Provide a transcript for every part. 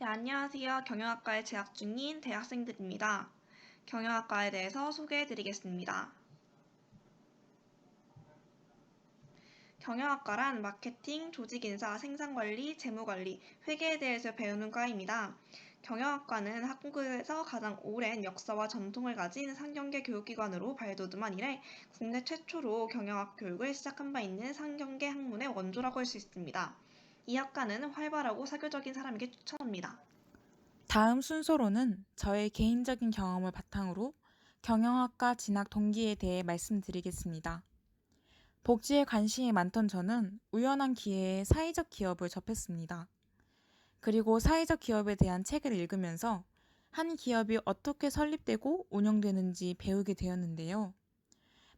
네, 안녕하세요. 경영학과에 재학 중인 대학생들입니다. 경영학과에 대해서 소개해 드리겠습니다. 경영학과란 마케팅, 조직인사, 생산관리, 재무관리, 회계에 대해서 배우는 과입니다. 경영학과는 한국에서 가장 오랜 역사와 전통을 가진 상경계 교육기관으로 발돋움한 이래 국내 최초로 경영학 교육을 시작한 바 있는 상경계 학문의 원조라고 할 수 있습니다. 이 학과는 활발하고 사교적인 사람에게 추천합니다. 다음 순서로는 저의 개인적인 경험을 바탕으로 경영학과 진학 동기에 대해 말씀드리겠습니다. 복지에 관심이 많던 저는 우연한 기회에 사회적 기업을 접했습니다. 그리고 사회적 기업에 대한 책을 읽으면서 한 기업이 어떻게 설립되고 운영되는지 배우게 되었는데요.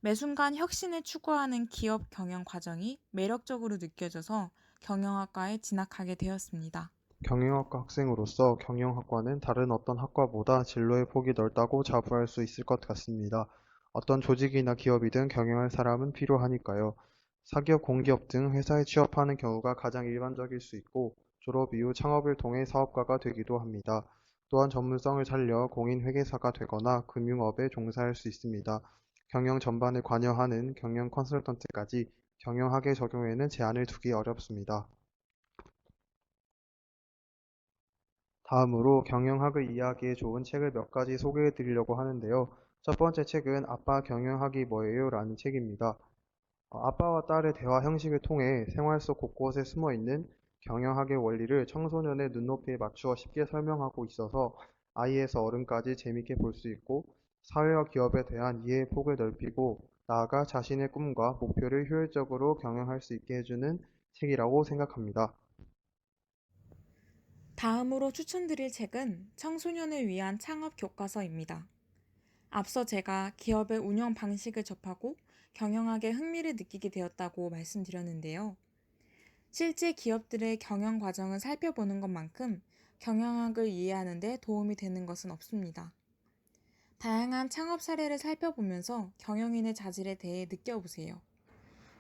매 순간 혁신을 추구하는 기업 경영 과정이 매력적으로 느껴져서 경영학과에 진학하게 되었습니다. 경영학과 학생으로서 경영학과는 다른 어떤 학과보다 진로의 폭이 넓다고 자부할 수 있을 것 같습니다. 어떤 조직이나 기업이든 경영할 사람은 필요하니까요. 사기업, 공기업 등 회사에 취업하는 경우가 가장 일반적일 수 있고 졸업 이후 창업을 통해 사업가가 되기도 합니다. 또한 전문성을 살려 공인회계사가 되거나 금융업에 종사할 수 있습니다. 경영 전반을 관여하는 경영 컨설턴트까지 경영학의 적용에는 제한을 두기 어렵습니다. 다음으로 경영학을 이해하기에 좋은 책을 몇 가지 소개해 드리려고 하는데요. 첫 번째 책은 아빠 경영학이 뭐예요? 라는 책입니다. 어, 아빠와 딸의 대화 형식을 통해 생활 속 곳곳에 숨어 있는 경영학의 원리를 청소년의 눈높이에 맞추어 쉽게 설명하고 있어서 아이에서 어른까지 재밌게 볼 수 있고 사회와 기업에 대한 이해의 폭을 넓히고 나아가 자신의 꿈과 목표를 효율적으로 경영할 수 있게 해주는 책이라고 생각합니다. 다음으로 추천드릴 책은 청소년을 위한 창업 교과서입니다. 앞서 제가 기업의 운영 방식을 접하고 경영학에 흥미를 느끼게 되었다고 말씀드렸는데요. 실제 기업들의 경영 과정을 살펴보는 것만큼 경영학을 이해하는 데 도움이 되는 것은 없습니다. 다양한 창업 사례를 살펴보면서 경영인의 자질에 대해 느껴보세요.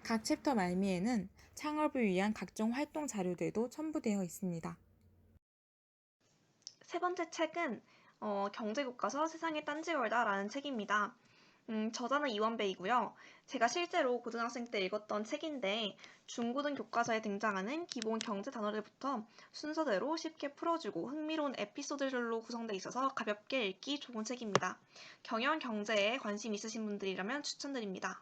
각 챕터 말미에는 창업을 위한 각종 활동 자료들도 첨부되어 있습니다. 세 번째 책은 어, 경제교과서 세상의 딴지걸다라는 책입니다. 음, 저자는 이원배이고요. 제가 실제로 고등학생 때 읽었던 책인데 중고등 교과서에 등장하는 기본 경제 단어들부터 순서대로 쉽게 풀어주고 흥미로운 에피소드들로 구성되어 있어서 가볍게 읽기 좋은 책입니다. 경영 경제에 관심 있으신 분들이라면 추천드립니다.